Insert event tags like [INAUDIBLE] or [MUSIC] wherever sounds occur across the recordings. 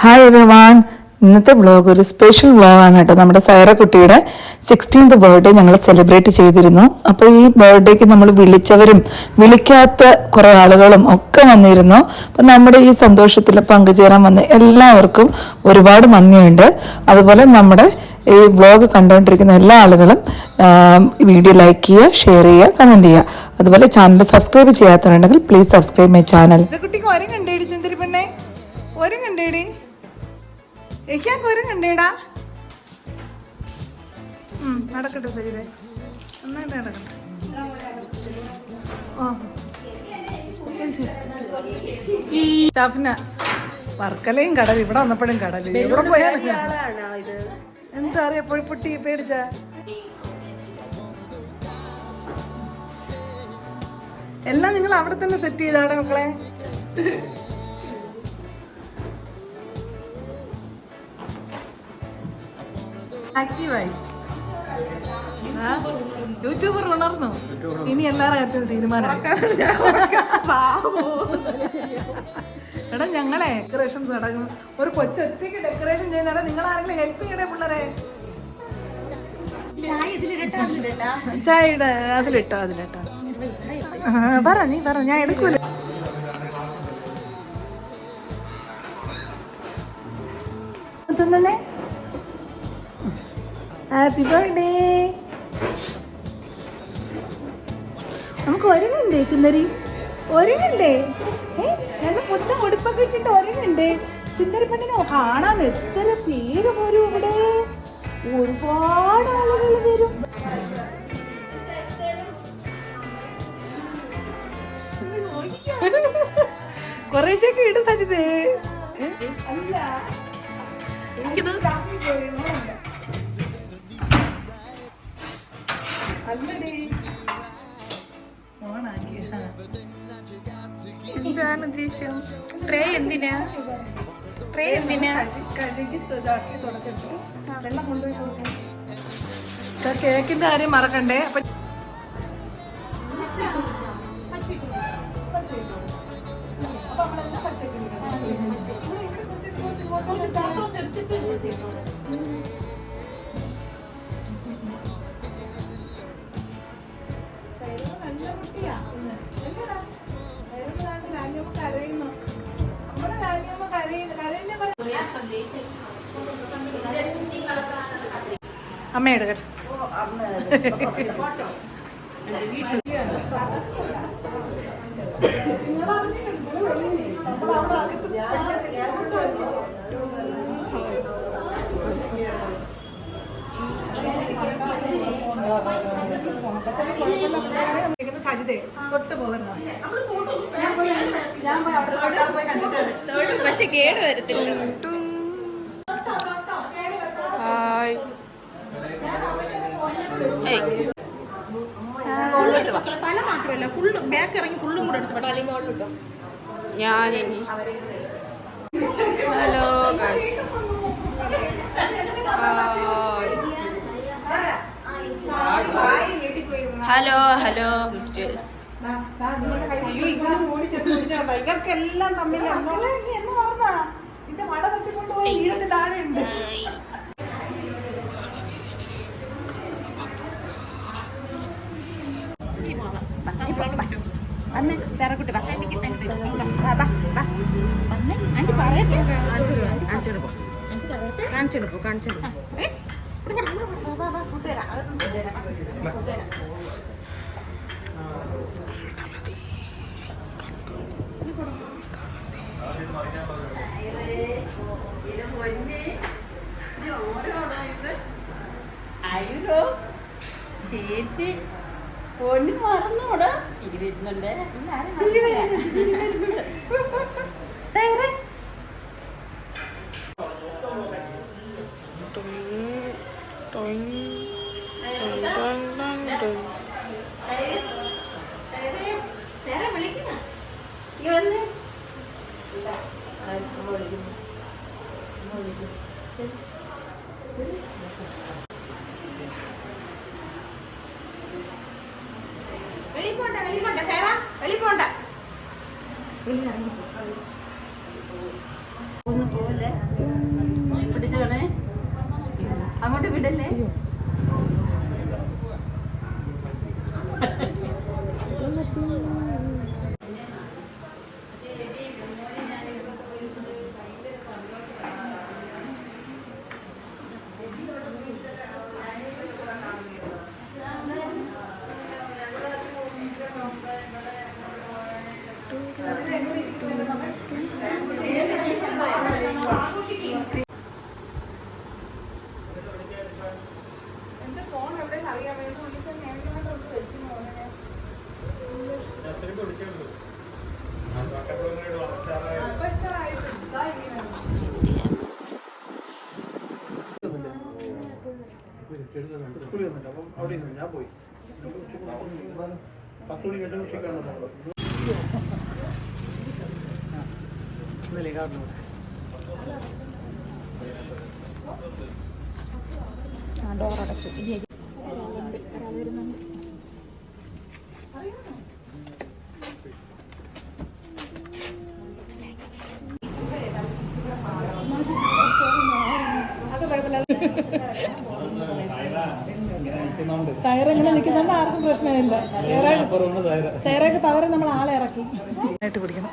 Hi everyone ഇന്നത്തെ vlog ഒരു special വ്ളോഗാണ് കേട്ടോ. നമ്മുടെ സൈറ കുട്ടിയുടെ സിക്സ്റ്റീൻത് ബർത്ത്ഡേ ഞങ്ങൾ സെലിബ്രേറ്റ് ചെയ്തിരുന്നു. അപ്പോൾ ഈ ബർത്ത്ഡേക്ക് നമ്മൾ വിളിച്ചവരും വിളിക്കാത്ത കുറേ ആളുകളും ഒക്കെ വന്നിരുന്നു. അപ്പം നമ്മുടെ ഈ സന്തോഷത്തിൽ പങ്കുചേരാൻ വന്ന എല്ലാവർക്കും ഒരുപാട് നന്ദിയുണ്ട്. അതുപോലെ നമ്മുടെ ഈ വ്ളോഗ് കണ്ടുകൊണ്ടിരിക്കുന്ന എല്ലാ ആളുകളും വീഡിയോ ലൈക്ക് ചെയ്യുക ഷെയർ ചെയ്യുക കമന്റ് ചെയ്യുക. അതുപോലെ ചാനൽ സബ്സ്ക്രൈബ് ചെയ്യാത്തവരുണ്ടെങ്കിൽ പ്ലീസ് സബ്സ്ക്രൈബ് മൈ ചാനൽ കുട്ടിക്ക് ഒരം കണ്ടേടി ചുന്തിരി പെണ്ണെ? ഒരം കണ്ടേടി ഇരിക്കാൻ പോരും കണ്ടേടാ. നടക്കട്ടെ സരിതേ നന്നായിട്ട് നടക്കട്ടെ. ഓ. ഷാഫിന വർക്കലയും കടൽ ഇവിടെ വന്നപ്പോഴും കടൽ ഇവിടെ പോയാൽ എന്താ അറിയാ പോയി പൊട്ടി പേടിച്ച? എല്ലാം നിങ്ങൾ അവിടെ തന്നെ സെറ്റ് ചെയ്താണ് മക്കളെ. ആക്റ്റീവായി യൂട്യൂബർ ഉണർന്നു ഇനി എല്ലാവരുടെ കാര്യത്തിലും തീരുമാനം എടാ ഞങ്ങളെ ഡെക്കറേഷൻസ് നടക്കും ഒരു കൊച്ചൊറ്റയ്ക്ക് ഡെക്കറേഷൻ ചെയ്യുന്ന നിങ്ങൾ ആരെങ്കിലും ഹെൽപ്പ് ചെയ്യണേ പിള്ളേരെ? ഇട അതിലിട്ടോ അതിലിട്ടോ. പറ നീ പറ ഞാൻ എടുക്കൂല. തന്നെ ഹാപ്പി ബർത്ത്ഡേ നമുക്ക് ഒരുങ്ങണ്ടേ ചുന്ദരി ഒരുങ്ങണ്ടേ ഏ നല്ല പുത്തൻ ഉടുപ്പൊക്കെ ഇട്ടിട്ട് ഒരുങ്ങണ്ടേ ചുന്ദരി പെണ്ണിനെ കാണാൻ എത്ര പേര് വരും ഇവിടെ? ഒരുപാട് ആളുകൾ വരും. കുറേശ്ശൊക്കെ ഇടും സജിതേ. അല്ല. എനിക്കിത് എന്താണ് ഉദ്ദേശം. ട്രേ എന്തിനാ? ട്രേ എന്തിനാ? കഴുകി ഇതാക്കി തുടച്ചിട്ട്. വെള്ളം കൊണ്ടുപോയി കൊടുക്കണം കേക്കിന്റെ കാര്യം മറക്കണ്ടേ? അപ്പൊ നല്ല അമ്മ എടുക്കട്ടെ. സജിതേ തൊട്ട് കണ്ടിട്ട് പക്ഷെ കേട് വരത്തില്ല. ഫുള്ള് ബാക്ക് ഇറങ്ങി എടുത്ത് ഞാനിനി ഹലോ ഹലോ ഹലോ മിസ്റ്റേഴ്സ് ഇവർക്കെല്ലാം തമ്മിൽ ഉണ്ട് വന്ന് ചേറക്കുട്ടി വാ. എനിക്ക് തന്നിട്ട് വാ, വാ, വാ. വന്ന് ആന്റി പറയട്ടെ. കാണിച്ചെടുപ്പോ കാണിച്ചെടുപ്പോ കാണിച്ചെടുപ്പോ അയ്യോ ചേച്ചി. പൊണ്ണി മറന്നോടാ. ചിരി വരുന്നുണ്ട് ചിരി വരുന്നുണ്ട് ചിരി വരുന്നുണ്ട് സൈറേ വിളിക്കുന്ന ഈ വന്ന് ഇതാ, ആ, അമ്മ വിളിക്കുന്നു. അമ്മ വിളിക്കുന്നു. ശരി ശരി വെളി പോണ്ട വെളി പോണ്ട സേവ വെളി പോണ്ട ഒന്ന് പോലെ പിടിച്ചോണേ അങ്ങോട്ട് വിടല്ലേ? സ്കൂളിൽ വന്നിട്ട് അപ്പം അവിടെ ഇരുന്നു ഞാൻ പോയി പത്ത് മണി എട്ട് മണിക്കാണ് ഇന്നലെ കാരണം സൈറങ്ങനെ നിൽക്കുന്നുണ്ട്. ആർക്കും പ്രശ്നമില്ല. സൈറൊക്കെ പകരം നമ്മൾ ആളെ ഇറക്കി. ആയിട്ട് പിടിക്കണം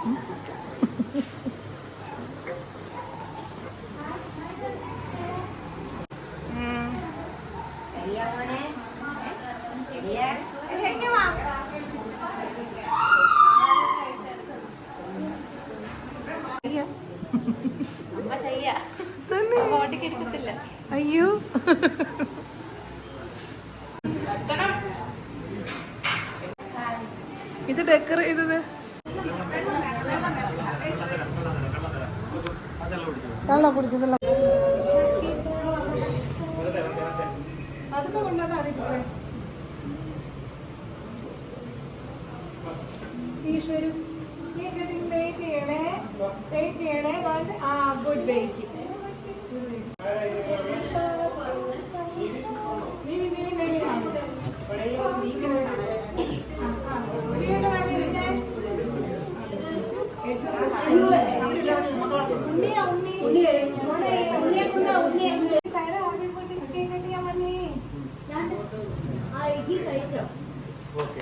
ഇത് ഡെക്കർ ചെയ്തത്. തള്ള കുടിച്ചതല്ല കൊണ്ടാണ് ഈശ്വരു ചെയ്യണേ? ചെയ്യണേ? ആ good wait okay.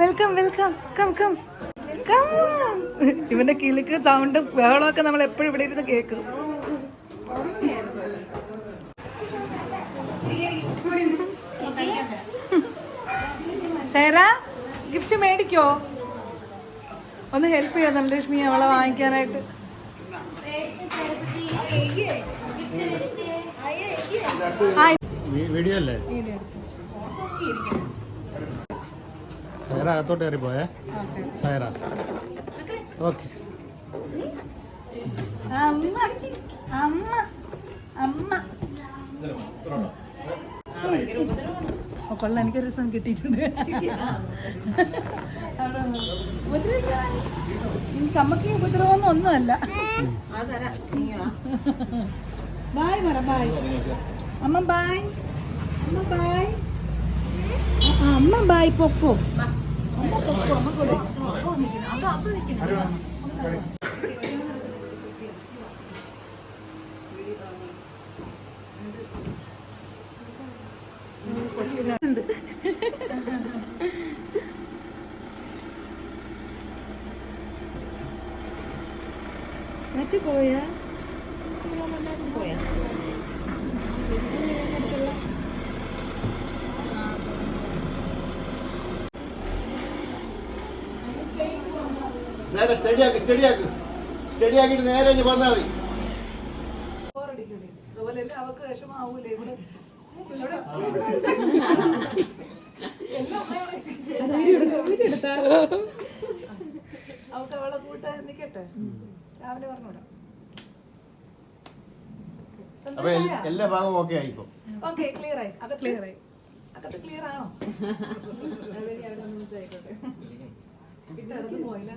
Welcome welcome come come come ഇവന്റെ കിളിക്ക് സൗണ്ടും ബഹളമൊക്കെ നമ്മൾ എപ്പോഴും ഇവിടെ ഇരുന്ന് കേൾക്കും. സേറ ഗിഫ്റ്റ് മേടിക്കോ? ഒന്ന് ഹെൽപ്പ് ചെയ്യാം ധനലക്ഷ്മി അവളെ വാങ്ങിക്കാനായിട്ട്? വീഡിയോ അല്ലേ? സൈറ അകത്തോട്ട് കയറി പോയേ. ഓക്കെ. അമ്മ അമ്മ അമ്മ കൊള്ളാം. എനിക്കൊരു ദിവസം കിട്ടിയിട്ടുണ്ട്. അമ്മയ്ക്ക് ഉപദ്രവമൊന്നും ഒന്നുമല്ല. ബായ് പറ ബായ് അമ്മ ബായ് അമ്മ ബായ് അമ്മ ബായ് പൊക്കോ മറ്റു പോയാ പോയാ നേരെ സ്റ്റഡി ആക്ക് സ്റ്റഡി ആക്ക്. സ്റ്റഡി ആക്കിയിട്ട് നേരെ ഇനി വന്നാൽ മതി. അവൾക്ക് അവളെ കൂട്ടാൻ നിക്കട്ടെ? രാവിലെ പറഞ്ഞോടാം അപ്പൊ എൽ- എല്ലാ ഭാഗവും ഓക്കെ ആയിപ്പോ. ഓക്കെ ക്ലിയർ ആയി. അകത്ത് ക്ലിയർ ആയി. അകത്ത് ക്ലിയർ ആണോ? [LAUGHS] അല്ലെങ്കിൽ അവിടെ മനസ്സിലായിക്കോട്ടെ. പിന്നെ അടുത്ത് പോയില്ല.